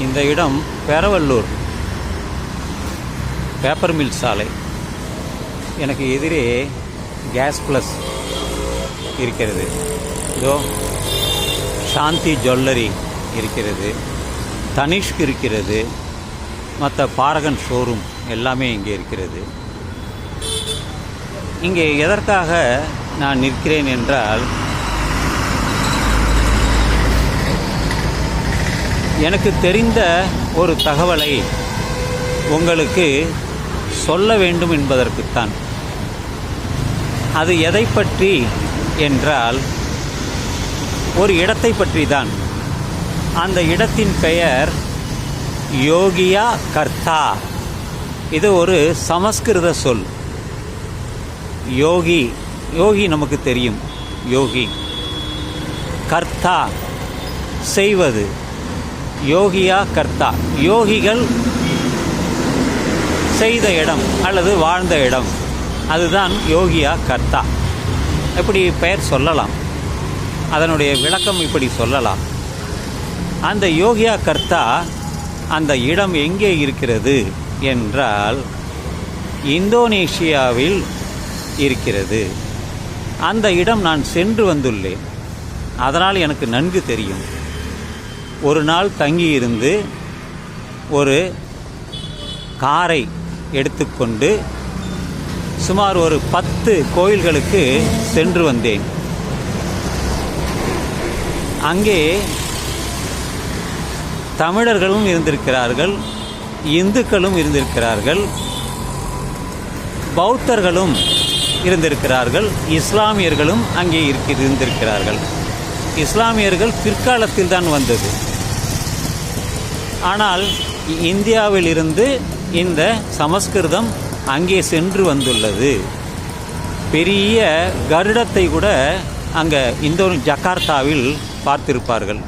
இந்த இடம் பெரவல்லூர் paper mill சாலை. எனக்கு எதிரே கேஸ் ப்ளஸ் இருக்கிறது. இதோ சாந்தி ஜுவல்லரி இருக்கிறது. தனிஷ்க் இருக்கிறது. மற்ற பாரகன் ஷோரூம் எல்லாமே இங்கே இருக்கிறது. இங்கே எதற்காக நான் நிற்கிறேன் என்றால் எனக்கு தெரிந்த ஒரு தகவலை உங்களுக்கு சொல்ல வேண்டும் என்பதற்குத்தான். அது எதை பற்றி என்றால் ஒரு இடத்தை பற்றி தான் அந்த இடத்தின் பெயர் யோகியா கர்த்தா. இது ஒரு சமஸ்கிருத சொல். யோகி யோகி நமக்கு தெரியும். யோகி. கர்த்தா செய்வது. யோகியா கர்த்தா. யோகிகள் செய்த இடம் அல்லது வாழ்ந்த இடம். அதுதான் யோகியா கர்த்தா. இப்படி பெயர் சொல்லலாம். அதனுடைய விளக்கம் இப்படி சொல்லலாம். அந்த யோகியா கர்த்தா அந்த இடம் எங்கே இருக்கிறது என்றால் இந்தோனேஷியாவில் இருக்கிறது. அந்த இடம் நான் சென்று வந்துள்ளேன். அதனால் எனக்கு நன்கு தெரியும். ஒரு நாள் தங்கியிருந்து ஒரு காரை எடுத்துக்கொண்டு சுமார் ஒரு பத்து கோயில்களுக்கு சென்று வந்தேன். அங்கே தமிழர்களும் இருந்திருக்கிறார்கள் இந்துக்களும் இருந்திருக்கிறார்கள் பௌத்தர்களும் இருந்திருக்கிறார்கள் இஸ்லாமியர்களும் அங்கே இருக்க இருந்திருக்கிறார்கள் இஸ்லாமியர்கள் பிற்காலத்தில் தான் வந்தது. ஆனால் இந்தியாவிலிருந்து இந்த சமஸ்கிருதம் அங்கே சென்று வந்துள்ளது. பெரிய கருடத்தை கூட அங்கே இந்தோ ஜகார்த்தாவில் பார்த்திருப்பார்கள்.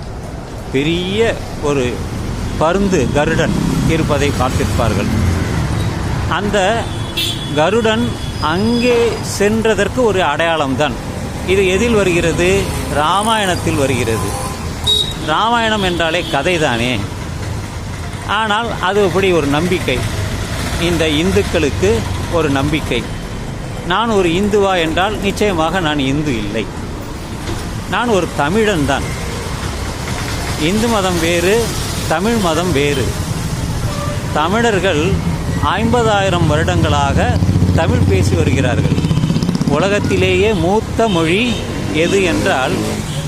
பெரிய ஒரு பருந்து கருடன் இருப்பதை பார்த்திருப்பார்கள். அந்த கருடன் அங்கே சென்றதற்கு ஒரு அடையாளம்தான். இது எதில் வருகிறது? ராமாயணத்தில் வருகிறது. ராமாயணம் என்றாலே கதைதானே. ஆனால் அது அப்படி ஒரு நம்பிக்கை. இந்த இந்துக்களுக்கு ஒரு நம்பிக்கை. நான் ஒரு இந்துவா என்றால் நிச்சயமாக நான் இந்து இல்லை. நான் ஒரு தமிழன் தான். இந்து மதம் வேறு தமிழ் மதம் வேறு. தமிழர்கள் ஐம்பதாயிரம் வருடங்களாக தமிழ் பேசி வருகிறார்கள். உலகத்திலேயே மூத்த மொழி எது என்றால்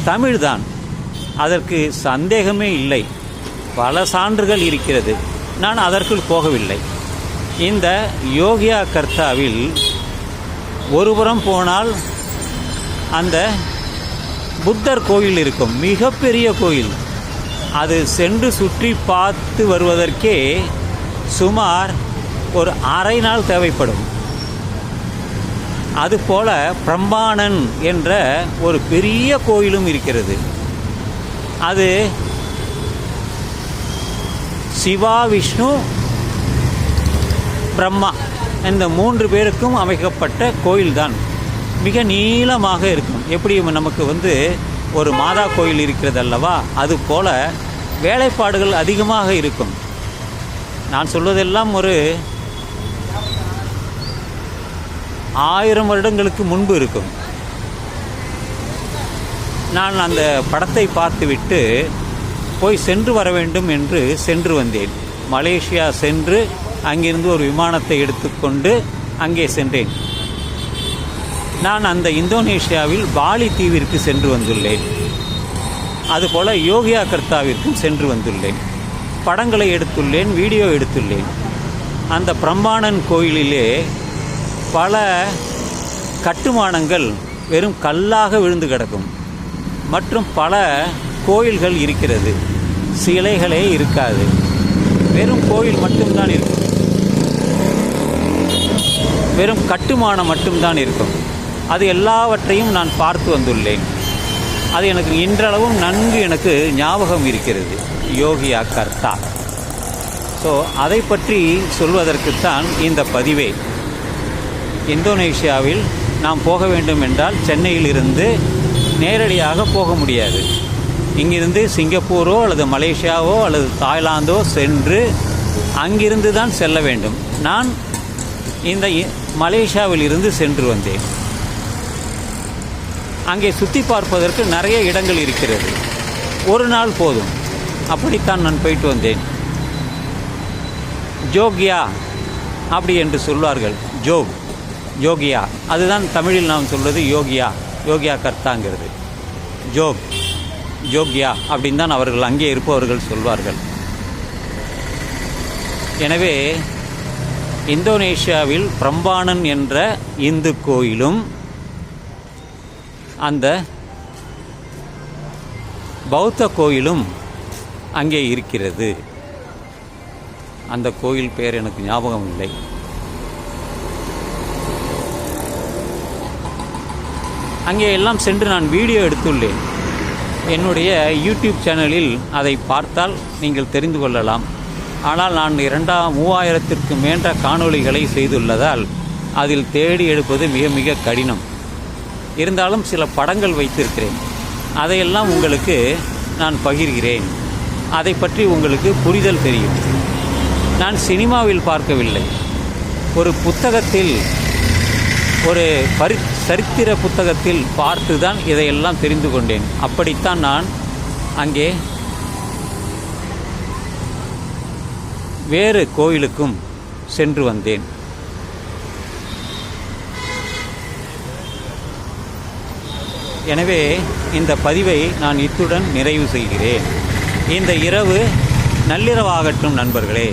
தமிழ்தான். அதற்கு சந்தேகமே இல்லை. பல சான்றுகள் இருக்கிறது. நான் அதற்குள் போகவில்லை. இந்த யோகியா கர்த்தாவில் ஒருபுறம் போனால் அந்த புத்தர் கோயில் இருக்கும். மிகப்பெரிய கோயில். அது சென்று சுற்றி பார்த்து வருவதற்கே சுமார் ஒரு அரை நாள் தேவைப்படும். அதுபோல பிரம்மானன் என்ற ஒரு பெரிய கோயிலும் இருக்கிறது. அது சிவா விஷ்ணு பிரம்மா இந்த மூன்று பேருக்கும் அமைக்கப்பட்ட கோயில்தான். மிக நீளமாக இருக்கும். எப்படி நமக்கு வந்து ஒரு மாதா கோயில் இருக்கிறது அல்லவா? அது போல வேலைப்பாடுகள் அதிகமாக இருக்கும். நான் சொல்வதெல்லாம் ஒரு ஆயிரம் வருடங்களுக்கு முன்பு இருக்கும். நான் அந்த படத்தை பார்த்துவிட்டு போய் சென்று வர வேண்டும் என்று சென்று வந்தேன். மலேசியா சென்று அங்கிருந்து ஒரு விமானத்தை எடுத்துக்கொண்டு அங்கே சென்றேன். நான் அந்த இந்தோனேஷியாவில் பாலி தீவிற்கு சென்று வந்துள்ளேன். அதுபோல் யோகியா கர்த்தாவிற்கும் சென்று வந்துள்ளேன். படங்களை எடுத்துள்ளேன் வீடியோ எடுத்துள்ளேன். அந்த பிரம்மாணன் கோயிலிலே பல கட்டுமானங்கள் வெறும் கல்லாக விழுந்து கிடக்கும். மற்றும் பல கோயில்கள் இருக்கிறது. சிலைகளே இருக்காது. வெறும் கோயில் மட்டும்தான் இருக்கும். வெறும் கட்டுமானம் மட்டும்தான் இருக்கும். அது எல்லாவற்றையும் நான் பார்த்து வந்துள்ளேன். அது எனக்கு இன்றளவும் நன்கு எனக்கு ஞாபகம் இருக்கிறது. யோகியா கர்த்தா. ஸோ அதை பற்றி சொல்வதற்குத்தான் இந்த பதிவே. இந்தோனேஷியாவில் நாம் போக வேண்டும் என்றால் சென்னையிலிருந்து நேரடியாக போக முடியாது. இங்கிருந்து சிங்கப்பூரோ அல்லது மலேசியாவோ அல்லது தாய்லாந்தோ சென்று அங்கிருந்து தான் செல்ல வேண்டும். நான் இந்த இ- மலேசியாவில் இருந்து சென்று வந்தேன். அங்கே சுற்றி பார்ப்பதற்கு நிறைய இடங்கள் இருக்கிறது. ஒரு நாள் போதும். அப்படித்தான் நான் போயிட்டு வந்தேன். ஜோக்யா அப்படி என்று சொல்வார்கள். ஜோக் யோகியா. அதுதான் தமிழில் நாம் சொல்வது யோகியா. யோகியா கர்த்தாங்கிறது. ஜோக். ஜோக்யா அப்படின்னு தான் அவர்கள் அங்கே இருப்பவர்கள் சொல்வார்கள். எனவே இந்தோனேஷியாவில் பிரம்பானன் என்ற இந்து கோயிலும் அந்த பௌத்த கோயிலும் அங்கே இருக்கிறது. அந்த கோயில் பெயர் எனக்கு ஞாபகம் இல்லை. அங்கே எல்லாம் சென்று நான் வீடியோ எடுத்துள்ளேன். என்னுடைய யூடியூப் சேனலில் அதை பார்த்தால் நீங்கள் தெரிந்து கொள்ளலாம். ஆனால் நான் இரண்டாம் மூவாயிரத்திற்கு மேன்ற காணொளிகளை செய்துள்ளதால் அதில் தேடி எடுப்பது மிக மிக கடினம். இருந்தாலும் சில படங்கள் வைத்திருக்கிறேன். அதையெல்லாம் உங்களுக்கு நான் பகிர்கிறேன். அதை பற்றி உங்களுக்கு புரிதல் தெரியும். நான் சினிமாவில் பார்க்கவில்லை. ஒரு புத்தகத்தில் ஒரு பரி சரித்திர புத்தகத்தில் பார்த்து தான் இதையெல்லாம் தெரிந்து கொண்டேன். அப்படித்தான் நான் அங்கே வேறு கோயிலுக்கும் சென்று வந்தேன். எனவே இந்த பதிவை நான் இத்துடன் நிறைவு செய்கிறேன். இந்த இரவு நள்ளிரவாகட்டும் நண்பர்களே.